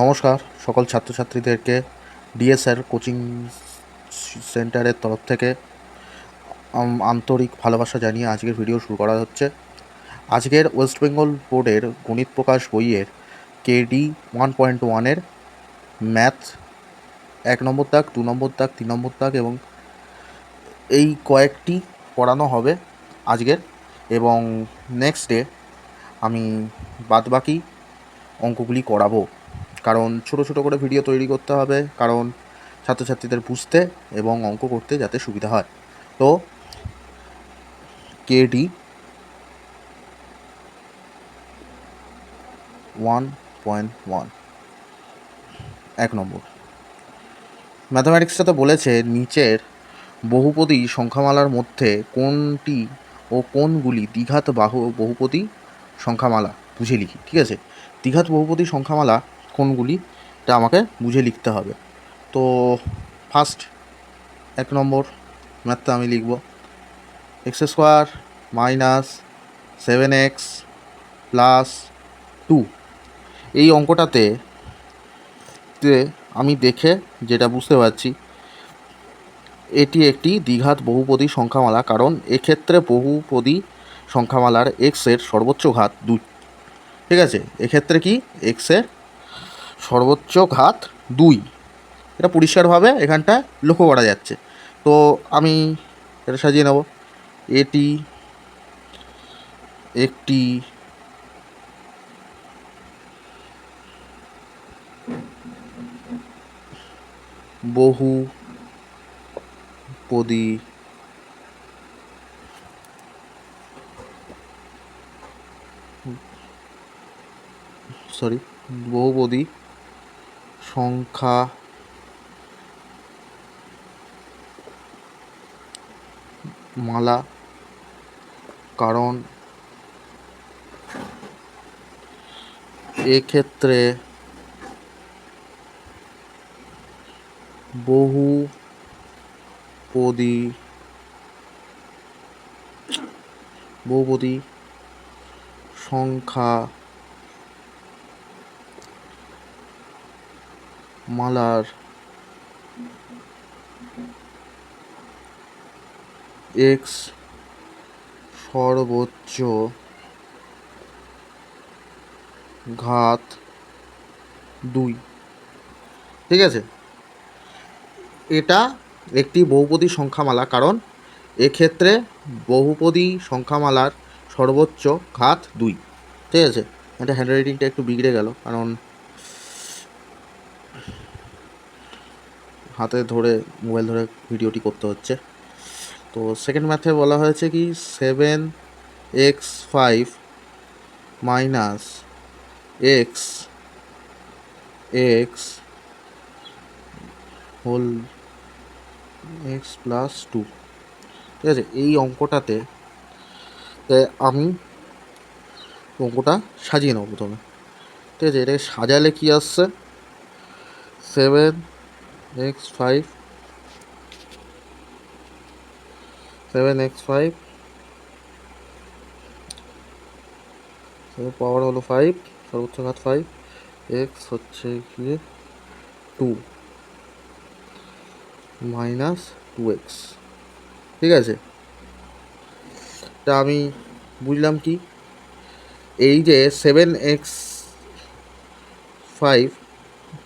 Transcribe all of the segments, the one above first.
নমস্কার, সকল ছাত্রছাত্রীদেরকে DSR coaching সেন্টারের তরফ থেকে আন্তরিক ভালোবাসা জানিয়ে আজকের ভিডিও শুরু করা হচ্ছে। আজকের ওয়েস্ট বেঙ্গল বোর্ডের গণিত প্রকাশ বইয়ের কেডি ওয়ান পয়েন্ট ওয়ানের ম্যাথ, এক নম্বর দাগ, দু নম্বর দাগ, তিন নম্বর দাগ এবং এই কয়েকটি পড়ানো হবে আজকের এবং নেক্সট ডে আমি বাদবাকি অঙ্কগুলি করাবো। কারণ ছোট ছোট করে ভিডিও তৈরি করতে হবে, কারণ ছাত্রছাত্রীদের বুঝতে এবং অঙ্ক করতে যাতে সুবিধা হয়। তো কেডি ওয়ান পয়েন্ট ওয়ান এক নম্বর। ম্যাথামেটিক্সটাতে বলেছে নিচের বহুপদী সংখ্যামালার মধ্যে কোনটি ও কোনগুলি দ্বিঘাত বাহু বহুপদী সংখ্যামালা, বুঝে লিখি, ঠিক আছে? দ্বিঘাত বহুপদী সংখ্যামালা কোনগুলি, এটা আমাকে বুঝে লিখতে হবে। তো ফার্স্ট এক নম্বর ম্যাথটা আমি লিখব। X square minus seven x plus two এই অঙ্কটাতে আমি দেখে যেটা বুঝতে পারছি, এটি একটি দ্বিঘাত বহুপদী সংখ্যামালা, কারণ এক্ষেত্রে বহুপদী সংখ্যামালার এক্সের সর্বোচ্চ ঘাত দুই। ঠিক আছে? এক্ষেত্রে কি? এক্সের সর্বোচ্চ ঘাত দুই। এটা পরিষ্কারভাবে এখানটায় লক্ষ্য করা যাচ্ছে। তো আমি এটা সাজিয়ে নেব। এটি একটি বহু পদী সরি, বহুপদী সংখ্যা মালা কারণ এক্ষেত্রে বহু পদী বহুপদী সংখ্যা মালার এক্স সর্বোচ্চ ঘাত দুই। ঠিক আছে? এটা একটি বহুপদী সংখ্যামালা, কারণ এক্ষেত্রে বহুপদী সংখ্যামালার সর্বোচ্চ ঘাত দুই। ঠিক আছে? এটা হ্যান্ডরাইটিংটা একটু বিগড়ে গেল, কারণ হাতে ধরে, মোবাইল ধরে ভিডিওটি করতে হচ্ছে। তো সেকেন্ড ম্যাথে বলা হয়েছে কি seven x five minus x x whole x plus two ঠিক আছে? এই অঙ্কটাতে আমি অঙ্কটা সাজিয়ে নেব প্রথমে। ঠিক আছে? এটাকে সাজালে কি আসছে? Seven x five seven x five power হলো ফাইভ সর্বোচ্চ ঘাত ফাইভ এক্স হচ্ছে গিয়ে টু মাইনাস টু এক্স ঠিক আছে? তা আমি বুঝলাম কি? এই যে seven X five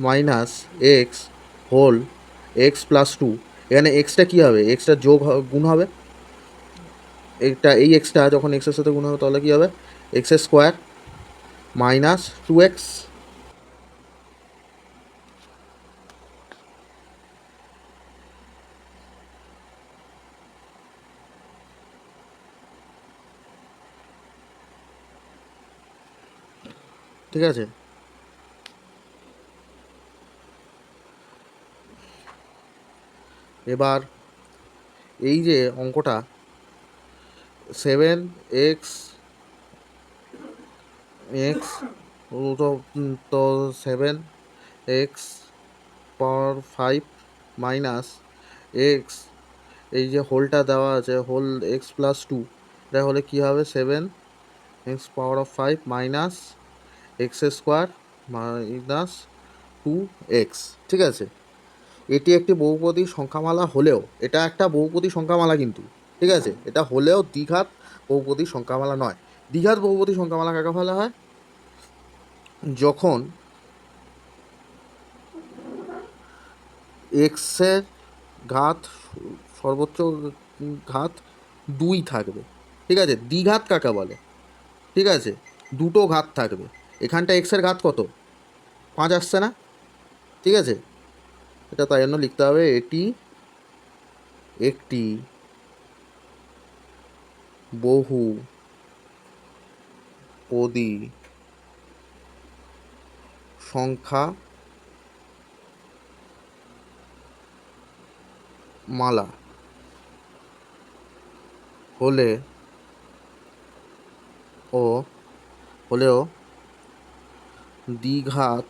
minus X whole X plus two এখানে এক্সটা কী হবে? এক্সটা যোগ গুণ হবে। এটা এই এক্সটা যখন এক্সের সাথে গুণ হবে, তাহলে কী হবে? X square minus two x ঠিক আছে? এবার এই যে অঙ্কটা সেভেন এক্স এক্স তো seven x power five minus x এই যে হোলটা দেওয়া আছে হোল এক্স প্লাস টু এটা হলে কী হবে? Seven x power of five minus x square minus two x ঠিক আছে? এটি একটি বহুপদী সংখ্যামালা হলেও, এটা একটা বহুপদী সংখ্যামালা কিন্তু, ঠিক আছে? এটা হলেও দ্বিঘাত বহুপদী সংখ্যামালা নয়। দ্বিঘাত বহুপদী সংখ্যামালা কাকে বলা হয়? যখন এক্সের ঘাত সর্বোচ্চ ঘাত দুই থাকবে, ঠিক আছে? দ্বিঘাত কাকে বলে? ঠিক আছে? দুটো ঘাত থাকবে। এখানটা এক্সের ঘাত কত? পাঁচ আসছে না? ঠিক আছে? এটা তাই জন্য লিখতে হবে এটি একটি বহু পদী সংখ্যা মালা হলে ও হলেও দ্বিঘাত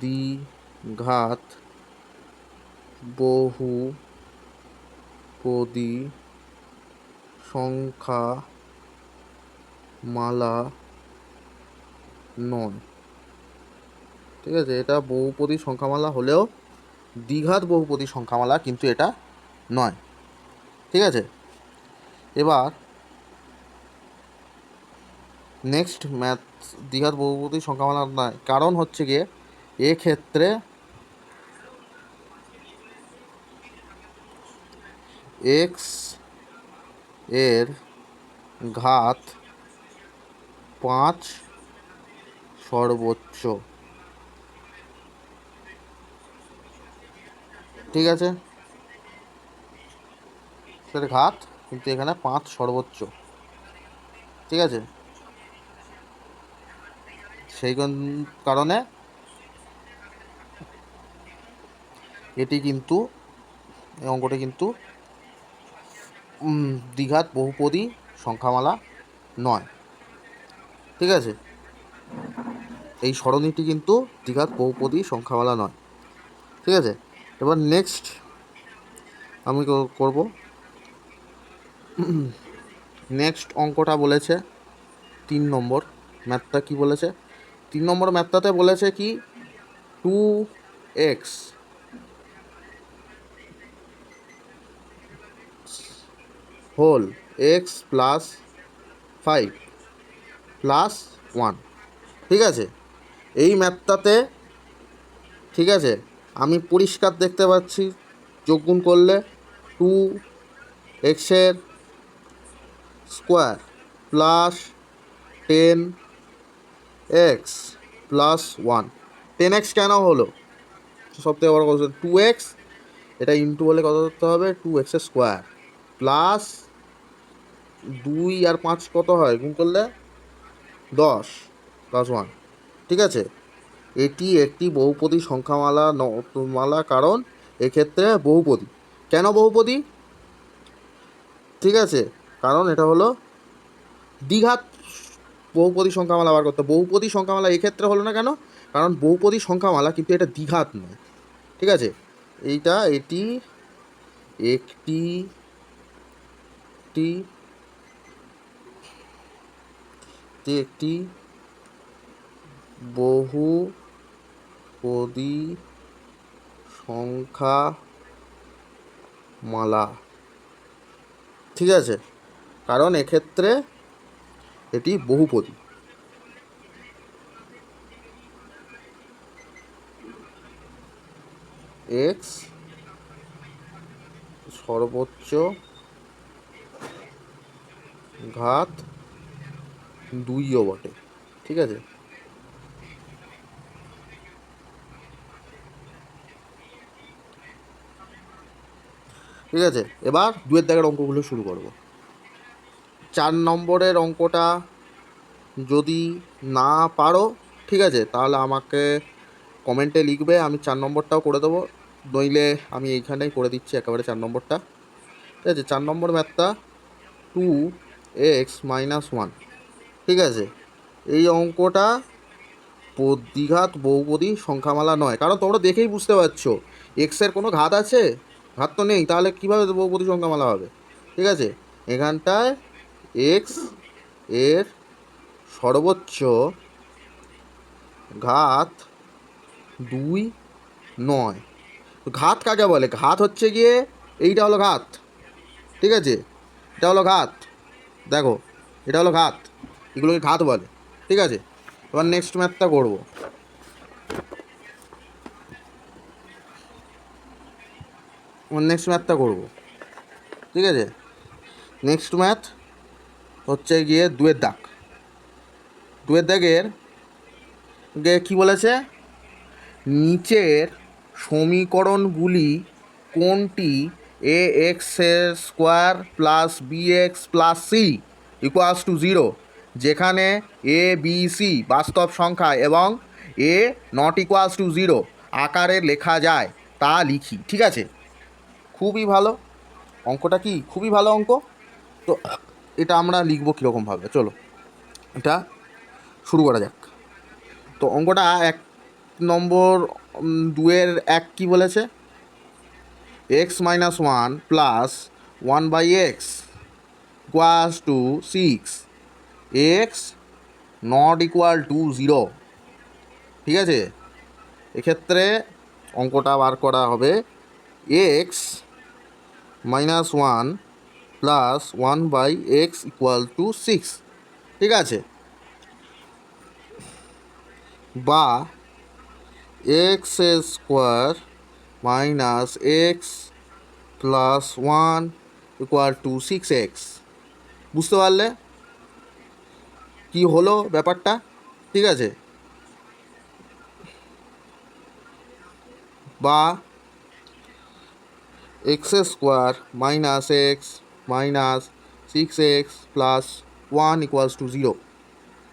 দ্বিঘাত বহু, পদী, সংখ্যা, মালা, নয়। ঠিক আছে, এটা বহুপদী সংখ্যামালা হলেও দ্বিঘাত বহুপদী সংখ্যামালা কিন্তু এটা নয়। ঠিক আছে? এবার নেক্সট ম্যাথ দ্বিঘাত বহুপদী সংখ্যামালা নয়। কারণ হচ্ছে গিয়ে এক্ষেত্রে এক্সের ঘাত পাঁচ সর্বোচ্চ। ঠিক আছে? সেটা ঘাত কিন্তু এখানে পাঁচ সর্বোচ্চ। ঠিক আছে? সেই কারণে এটি কিন্তু, এই অঙ্কটি কিন্তু উম, দ্বিঘাত বহুপদী সংখ্যামালা নয়। ঠিক আছে? এই সরণিটি কিন্তু দ্বিঘাত বহুপদী সংখ্যামালা নয়। ঠিক আছে? এবার নেক্সট আমি করব। নেক্সট অঙ্কটা বলেছে তিন নম্বর ম্যাথটা কি বলেছে? তিন নম্বর ম্যাথটাতে বলেছে কি? Two x whole x plus five plus one ঠিক আছে? এই ম্যাথটাতে ঠিক আছে? আমি পরিষ্কার দেখতে পাচ্ছি। যোগগুণ করলে টু এক্সের square plus ten x plus one ten x কেন হলো? সব থেকে বড় কথা টু এক্স এটা ইন্টু বলে কত করতে হবে? টু এক্সের স্কোয়ার প্লাস দুই আর পাঁচ কত হয়? গুণ করলে দশ প্লাস ওয়ান ঠিক আছে? এটি একটি বহুপদী সংখ্যামালা মালা কারণ এক্ষেত্রে বহুপদী। কেন বহুপদী? ঠিক আছে? কারণ এটা হলো দ্বিঘাত বহুপদী সংখ্যামালা বার করতে বহুপদী সংখ্যামালা এক্ষেত্রে হলো না কেন? কারণ বহুপদী সংখ্যামালা কিন্তু এটা দ্বিঘাত নয়। ঠিক আছে? এইটা এটি একটি এটি একটি বহু সংখ্যা মালা। ঠিক আছে? কারণ এক্ষেত্রে এটি বহুপদী এক্স সর্বোচ্চ ঘাত দুইও বটে, ঠিক আছে? ঠিক আছে, এবার দুয়ের দাগের অঙ্কগুলো শুরু করব। চার নম্বরের অঙ্কটা যদি না পারো, ঠিক আছে, তাহলে আমাকে কমেন্টে লিখবে, আমি চার নম্বরটাও করে দেবো, নইলে আমি এইখানেই করে দিচ্ছি একেবারে চার নম্বরটা। ঠিক আছে, চার নম্বর ম্যাথটা টু এক্স মাইনাস ওয়ান ঠিক আছে? এই অঙ্কটা দ্বিঘাত বহুপদী সংখ্যামালা নয়। কারণ তোমরা দেখেই বুঝতে পারছ এক্সের কোনো ঘাত আছে? ঘাত তো নেই, তাহলে কীভাবে বহুপদী সংখ্যামালা হবে? ঠিক আছে? এখানটায় এক্সের সর্বোচ্চ ঘাত দুই নয়। ঘাত কাকে বলে? ঘাত হচ্ছে গিয়ে এইটা হলো ঘাত। ঠিক আছে? এটা হলো ঘাত। দেখো, এটা হলো ঘাত। এগুলোকে ঘাত বলে? ঠিক আছে, এবার নেক্সট ম্যাথটা করব। নেক্সট ম্যাথটা করব। ঠিক আছে? নেক্সট ম্যাথ হচ্ছে গিয়ে দুয়ের দাগ। দুয়ের দাগের কী বলেছে? নিচের সমীকরণগুলি কোনটি? A x square plus b x plus c equals to zero যেখানে এ বি সি বাস্তব সংখ্যা এবং a not equals to zero আকারে লেখা যায়, তা লিখি, ঠিক আছে? খুবই ভালো। অঙ্কটা কি? খুবই ভালো অঙ্ক। তো এটা আমরা লিখব কীরকমভাবে চলো, এটা শুরু করা যাক। তো অঙ্কটা এক নম্বর দুয়ের এক কি বলেছে? X minus one plus one by x equals to six x not equal to zero ঠিক আছে? এক্ষেত্রে অঙ্কটা বার করা হবে। X minus one plus one by x equal to six ঠিক আছে? বা x square minus x plus one equal to six x বুঝতে পারলে? কি হলো ব্যাপারটা? ঠিক আছে? বা x square minus x minus six x plus one equals to zero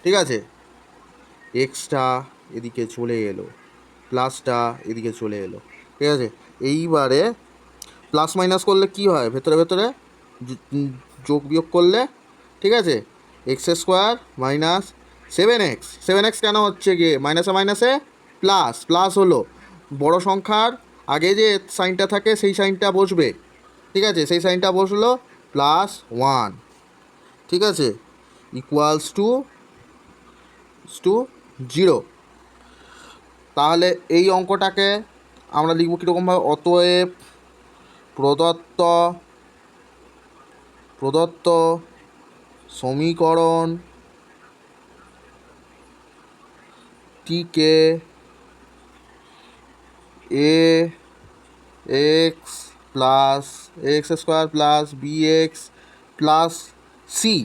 ঠিক আছে? এক্সটা এদিকে চলে এলো প্লাসটা এদিকে চলে এলো। ঠিক আছে? এইবারে প্লাস মাইনাস করলে কি হয়? ভেতরে ভেতরে? যোগ বিয়োগ করলে? ঠিক আছে? X square minus seven x. Seven x কেন হচ্ছে গিয়ে? মাইনাসে মাইনাসে প্লাস। প্লাস হলো বড় সংখ্যার আগে যে সাইনটা থাকে সেই সাইনটা বসবে। ঠিক আছে? সেই সাইনটা বসল প্লাস ওয়ান। ঠিক আছে? Equals to two zero. তাহলে এই অঙ্কটাকে আমরা লিখব কীরকমভাবে? অতএব প্রদত্ত প্রদত্ত সমীকরণ টিকে a, x plus, x square plus b x plus c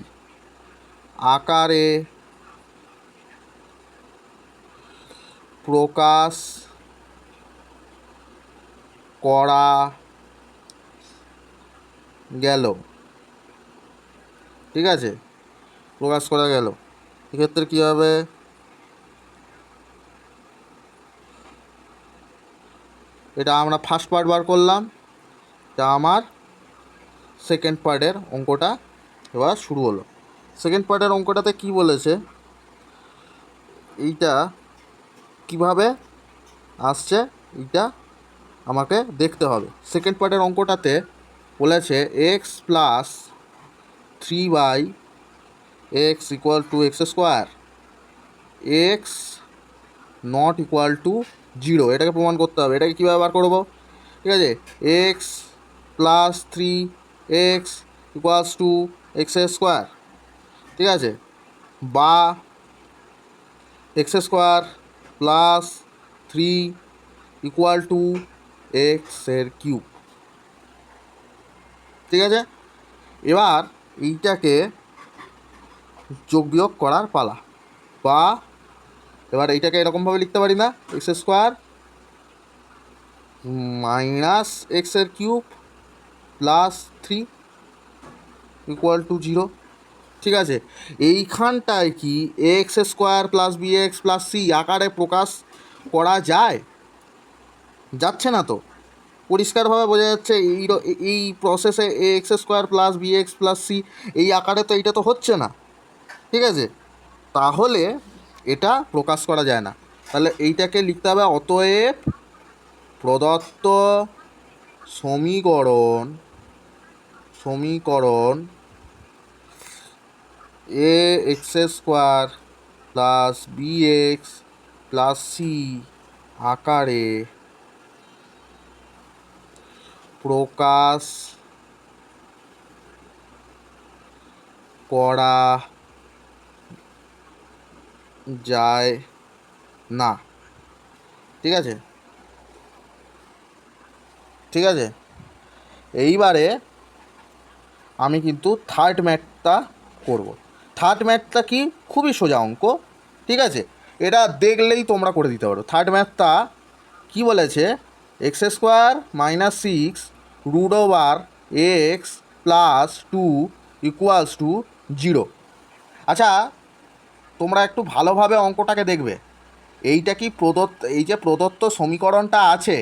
আকারে প্রকাশ করা গেল। ঠিক আছে? প্রকাশ করা গেল। এক্ষেত্রে কী হবে? এটা আমরা ফার্স্ট পার্ট বার করলাম। তা আমার সেকেন্ড পার্টের অঙ্কটা এবার শুরু হলো। সেকেন্ড পার্টের অঙ্কটাতে কি বলেছে? এইটা কীভাবে আসছে? এইটা আমাকে দেখতে হবে। সেকেন্ড পার্টের অঙ্কটাতে বলেছে x plus three by x equal to x square x not equal to zero এটাকে প্রমাণ করতে হবে, এটাকে কীভাবে বার করব? ঠিক আছে x plus three x equals to x square ঠিক আছে, বা x square plus three equal to এক্সের কিউব ঠিক আছে? এবার এইটাকে যোগ বিয়োগ করার পালা। বা, এবার এইটাকে এরকমভাবে লিখতে পারি না এক্স স্কোয়ার মাইনাস এক্সের cube plus three equal to zero ঠিক আছে? এইখানটায় কি x square plus b x plus c আকারে প্রকাশ করা যায়? যাচ্ছে না তো। পরিষ্কারভাবে বোঝা যাচ্ছে এই এই প্রসেসে a x square plus b x plus c এই আকারে তো এইটা তো হচ্ছে না। ঠিক আছে? তাহলে এটা প্রকাশ করা যায় না। তাহলে এইটাকে লিখতে হবে অতএব প্রদত্ত সমীকরণ সমীকরণ a x square plus b x plus c আকারে প্রকাশ করা যায় না। ঠিক আছে? ঠিক আছে? এইবারে আমি কিন্তু থার্ড ম্যাথটা করব। থার্ড ম্যাথটা কি? খুবই সোজা অঙ্ক। ঠিক আছে? এটা দেখলেই তোমরা করে দিতে পারো। থার্ড ম্যাথটা কি বলেছে? X square minus six root over x plus two equals to zero. আচ্ছা তোমরা একটু ভালোভাবে অঙ্কটাকে দেখবে। এইটা কি প্রদত্ত, এই যে প্রদত্ত সমীকরণটা আছে,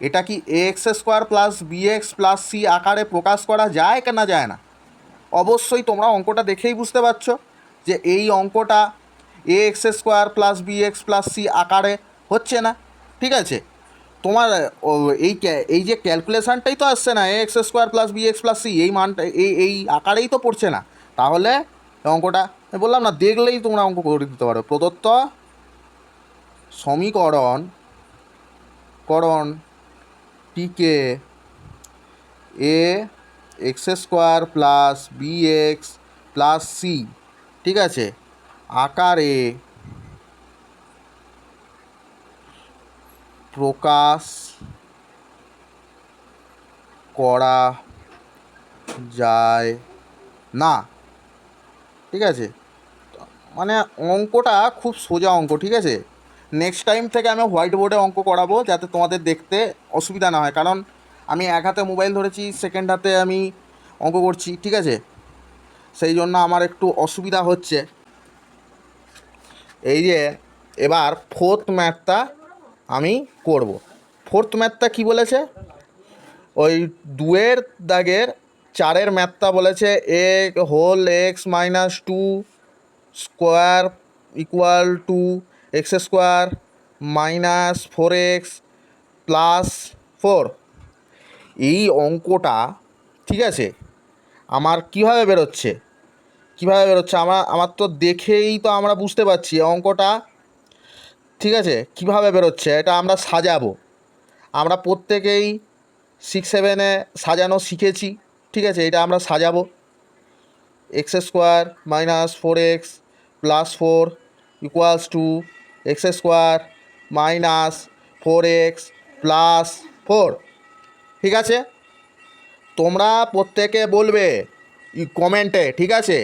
এটা কি x square plus b x plus c আকারে প্রকাশ করা যায় কেনা যায় না? অবশ্যই তোমরা অঙ্কটা দেখেই বুঝতে পারছ যে এই অঙ্কটা a x square plus b x plus c আকারে হচ্ছে না, ঠিক আছে? তোমার এই এই যে ক্যালকুলেশানটাই তো আসছে না a x square plus b x plus c এই মানটা, এই এই আকারেই তো পড়ছে না। তাহলে অঙ্কটা বললাম না, দেখলেই তোমরা অঙ্ক করে দিতে পারো। প্রদত্ত সমীকরণ, করণ টিকে a x square plus b x plus c ঠিক আছে? আকারে প্রকাশ করা যায় না। ঠিক আছে? মানে অঙ্কটা খুব সোজা অঙ্ক, ঠিক আছে? নেক্সট টাইম থেকে আমি হোয়াইট বোর্ডে অঙ্ক করাবো যাতে তোমাদের দেখতে অসুবিধা না হয়। কারণ আমি এক হাতে মোবাইল ধরেছি সেকেন্ড হাতে আমি অঙ্ক করছি, ঠিক আছে? সেই জন্য আমার একটু অসুবিধা হচ্ছে। এই যে, এবার ফোর্থ ম্যাথটা আমি করব। ফোর্থ ম্যাথটা কি বলেছে? ওই দুয়ের দাগের চারের ম্যাথটা বলেছে a whole x minus two square equal to x square minus four x plus four এই অঙ্কটা, ঠিক আছে, আমার কীভাবে বেরোচ্ছে? কীভাবে বেরোচ্ছে? আমার আমার তো দেখেই তো আমরা বুঝতে পারছি অঙ্কটা ঠিক আছে? কীভাবে বেরোচ্ছে? এটা আমরা সাজাবো। আমরা প্রত্যেকেই সিক্স সেভেনে সাজানো শিখেছি, ঠিক আছে? এটা আমরা সাজাবো। X square minus four x plus four equals to x square minus four x plus four ঠিক আছে? তোমরা প্রত্যেকে বলবে কমেন্টে ঠিক আছে?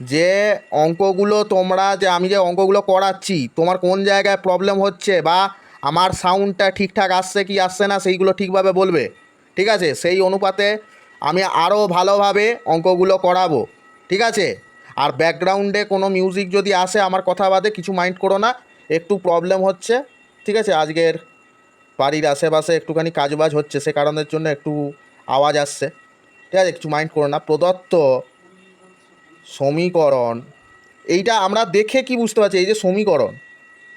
যে অঙ্কগুলো তোমরা, যে আমি যে অঙ্কগুলো করাচ্ছি, তোমার কোন জায়গায় প্রবলেম হচ্ছে বা আমার সাউন্ডটা ঠিকঠাক আসছে কি আসছে না, সেইগুলো ঠিকভাবে বলবে। ঠিক আছে? সেই অনুপাতে আমি আরও ভালোভাবে অঙ্কগুলো করাবো। ঠিক আছে? আর ব্যাকগ্রাউন্ডে কোনো মিউজিক যদি আসে আমার কথা বাদে, কিছু মাইন্ড করো না, একটু প্রবলেম হচ্ছে। ঠিক আছে? আজকের বাড়ির আশেপাশে একটুখানি কাজবাজ হচ্ছে, সে কারণের জন্য একটু আওয়াজ আসছে। ঠিক আছে? কিছু মাইন্ড করো না। প্রদত্ত সমীকরণ। এইটা আমরা দেখে কি বুঝতে পারছি? এই যে সমীকরণ,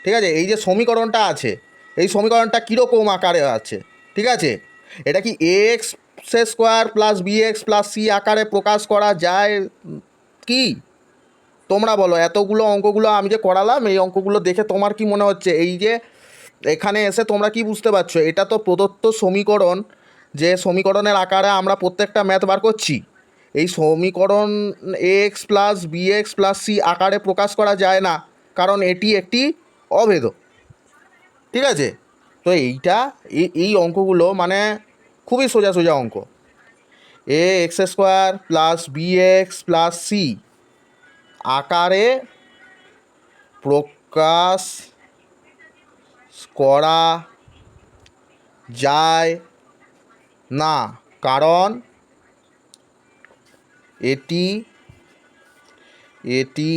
ঠিক আছে? এই যে সমীকরণটা আছে, এই সমীকরণটা কীরকম আকারে আছে, ঠিক আছে? এটা কি এক্স সে square plus b x plus c আকারে প্রকাশ করা যায় কি? তোমরা বলো, এতগুলো অঙ্কগুলো আমি যে করালাম, এই অঙ্কগুলো দেখে তোমার কি মনে হচ্ছে? এই যে এখানে এসে তোমরা কি বুঝতে পারছ? এটা তো প্রদত্ত সমীকরণ, যে সমীকরণের আকারে আমরা প্রত্যেকটা ম্যাথ বার করছি। এই সমীকরণ a x plus b x plus c আকারে প্রকাশ করা যায় না, কারণ এটি একটি অভেদ। ঠিক আছে? তো এইটা, এই অঙ্কগুলো মানে খুবই সোজা সোজা অঙ্ক। A x square plus b x plus c আকারে প্রকাশ করা যায় না, কারণ এটি এটি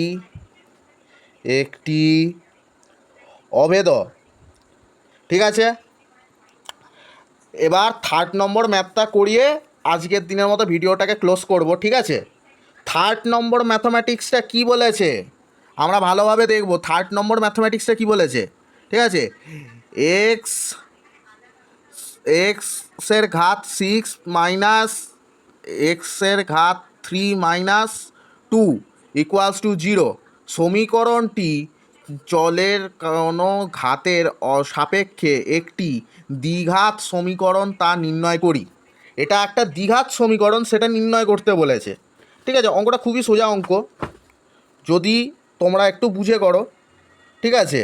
একটি অবেদ ঠিক আছে? এবার থার্ড নম্বর ম্যাথটা করিয়ে আজকের দিনের মতো ভিডিওটাকে ক্লোজ করব, ঠিক আছে? থার্ড নম্বর ম্যাথমেটিক্সটা কি বলেছে? আমরা ভালোভাবে দেখব থার্ড নম্বর ম্যাথমেটিক্সটা কি বলেছে? ঠিক আছে? এক্স এক্সের ঘাত সিক্স মাইনাস এক্সের ঘাত three minus two equals to zero সমীকরণটি চলের কোনো ঘাতের সাপেক্ষে একটি দ্বিঘাত সমীকরণ তা নির্ণয় করি। এটা একটা দ্বিঘাত সমীকরণ, সেটা নির্ণয় করতে বলেছে। ঠিক আছে, অঙ্কটা খুবই সোজা অঙ্ক। যদি তোমরা একটু বুঝে করো, ঠিক আছে?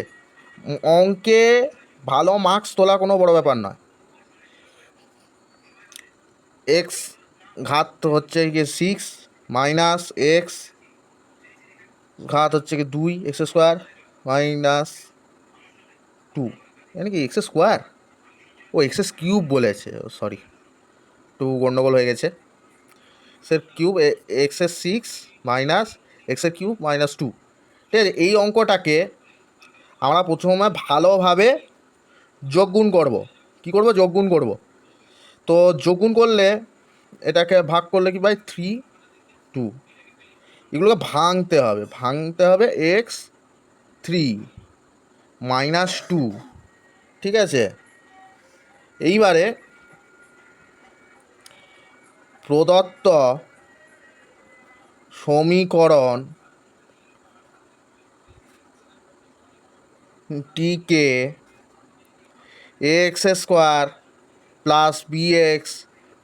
অঙ্কে ভালো মার্কস তোলা কোনো বড় ব্যাপার নয়। এক্স ঘাত হচ্ছে গিয়ে সিক্স মাইনাস এক্স ঘাত হচ্ছে কি দুই এক্স স্কোয়ার মাইনাস টু মানে কি এক্স স্কোয়ার ও এক্স কিউব বলেছে সরি টু গন্ডগোল হয়ে গেছে। স্যার কিউব এক্সের সিক্স মাইনাস এক্সের কিউব মাইনাস টু ঠিক আছে, এই অঙ্কটাকে আমরা প্রথমে ভালোভাবে যোগগুণ করব। কি করব? যোগগুণ করব। তো যোগগুণ করলে এটাকে ভাগ করলে কি বাই থ্রি টু এগুলোকে ভাঙতে হবে। ভাঙতে হবে এক্স থ্রি মাইনাস টু ঠিক আছে? এইবারে প্রদত্ত সমীকরণ টিকে x square plus b x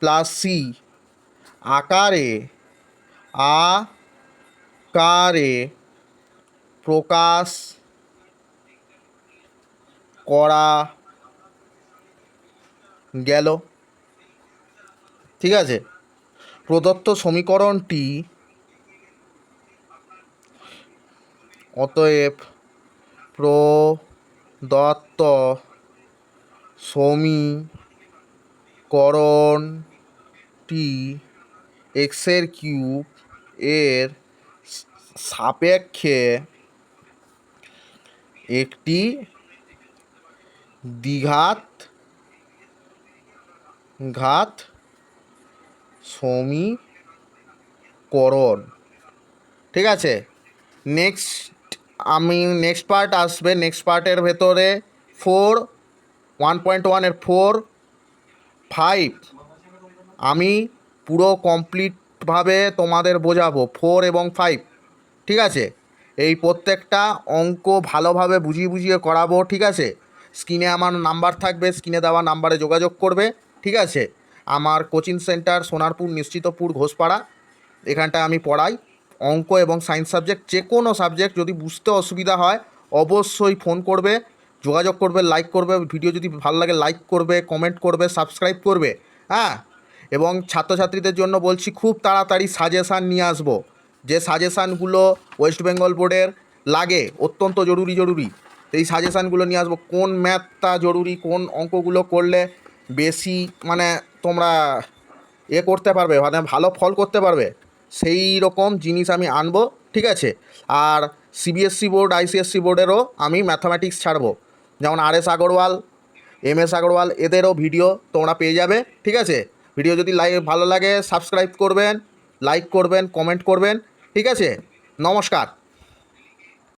plus c আকারে আকারে প্রকাশ করা গেল। ঠিক আছে? প্রদত্ত সমীকরণটি অতএব প্রদত্ত সমীকরণটি এক্সের কিউব এর সাপেক্ষে একটি দ্বিঘাত ঘাত সমীকরণ। ঠিক আছে? নেক্সট আমি নেক্সট পার্ট আসবে। নেক্সট পার্টের ভেতরে ফোর ওয়ান পয়েন্ট ওয়ানের ফোর ফাইভ আমি পুরো কমপ্লিটভাবে তোমাদের বোঝাবো ফোর এবং ফাইভ ঠিক আছে? এই প্রত্যেকটা অঙ্ক ভালোভাবে বুঝিয়ে বুঝিয়ে করাবো, ঠিক আছে? স্ক্রিনে আমার নাম্বার থাকবে স্ক্রিনে দেওয়া নাম্বারে যোগাযোগ করবে, ঠিক আছে? আমার কোচিং সেন্টার সোনারপুর, নিশ্চিতপুর, ঘোষপাড়া, এখানটায় আমি পড়াই। অঙ্ক এবং সায়েন্স সাবজেক্ট যে কোনো সাবজেক্ট যদি বুঝতে অসুবিধা হয়, অবশ্যই ফোন করবে, যোগাযোগ করবে লাইক করবে ভিডিও যদি ভালো লাগে লাইক করবে কমেন্ট করবে সাবস্ক্রাইব করবে হ্যাঁ? এবং ছাত্রছাত্রীদের জন্য বলছি খুব তাড়াতাড়ি সাজেশান নিয়ে আসব। যে সাজেশানগুলো ওয়েস্ট বেঙ্গল বোর্ডের লাগে, অত্যন্ত জরুরি জরুরি। এই সাজেশানগুলো নিয়ে আসব। কোন ম্যাথটা জরুরি, কোন অঙ্কগুলো করলে বেশি মানে তোমরা এ করতে পারবে মানে ভালো ফল করতে পারবে, সেই রকম জিনিস আমি আনব, ঠিক আছে? আর সিবিএসসি বোর্ড, আইসিএসসি বোর্ডেরও আমি ম্যাথামেটিক্স ছাড়বো। যেমন R S Agarwal M S Agarwal, এদেরও ভিডিও তোমরা পেয়ে যাবে, ঠিক আছে? ভিডিও যদি লাইক ভালো লাগে সাবস্ক্রাইব করবেন লাইক করবেন কমেন্ট করবেন ঠিক আছে? নমস্কার।